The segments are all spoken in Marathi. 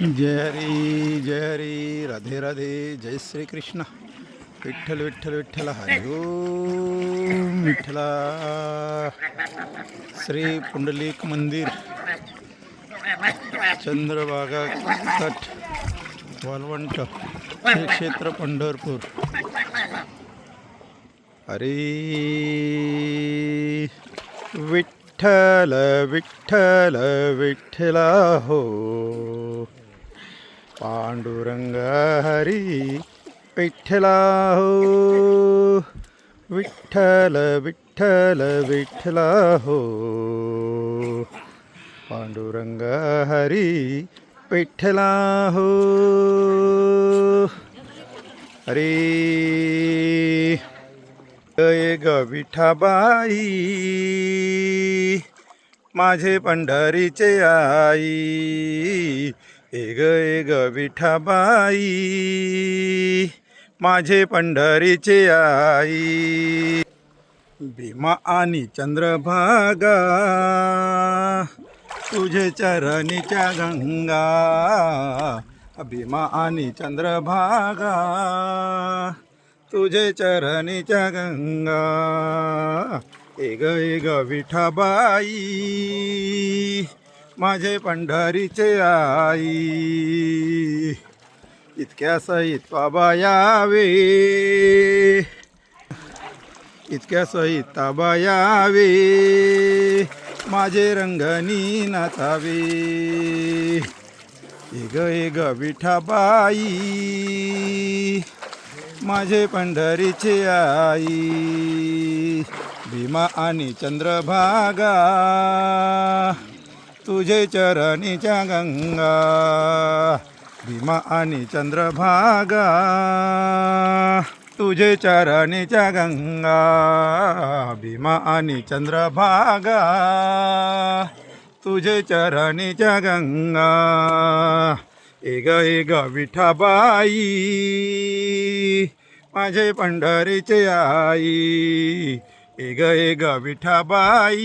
जय हरी जय हरी राधे राधे जय श्री कृष्ण विठ्ठल विठ्ठल विठ्ठल हरी विठ्ठला। श्री पुंडलिक मंदिर। चंद्रभागा तट वालवंट क्षेत्र पंढरपूर। हरी। विठ्ठल विठ्ठल विठ्ठला हो। पांडुरंग हरी विठ्ठला हो। विठ्ठल विठ्ठल विठ्ठला हो। पांडुरंग हरी विठ्ठला हो। हरी। जय ग विठाबाई माझे पंढरीचे आई। ए ग ए ग विठाबाई माझे पंढरीचे आई. भीमा आणि चंद्रभागा तुझे चरणीच्या गंगा. भीमा आणि चंद्रभागा तुझे चरणीच्या गंगा. एग एग विठाबाई माझे पंढरीचे आई. इतक्या सहित बाबा यावे. इतक्या सहित ताबा यावे. माझे रंगणी नाचावे. एग एग विठाबाई माझे पंढरीचे आई. भीमा आणि चंद्रभागा. तुझे चरणीच्या गंगा भीमा आणि चंद्रभागा. तुझे चरणीच्या गंगा भीमा आणि चंद्रभागा. तुझे चरणीच्या गंगा एग एग विठाबाई. माझे पंढरीचे आई एग एग विठाबाई.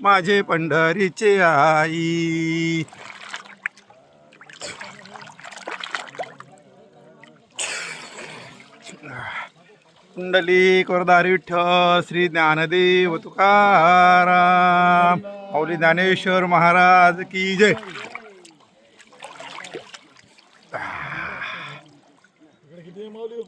माझे पंढरीचे आई. कुंडली वरदारी विठ्ठल श्री ज्ञानदेव तुकाराम. औली ज्ञानेश्वर महाराज की जय.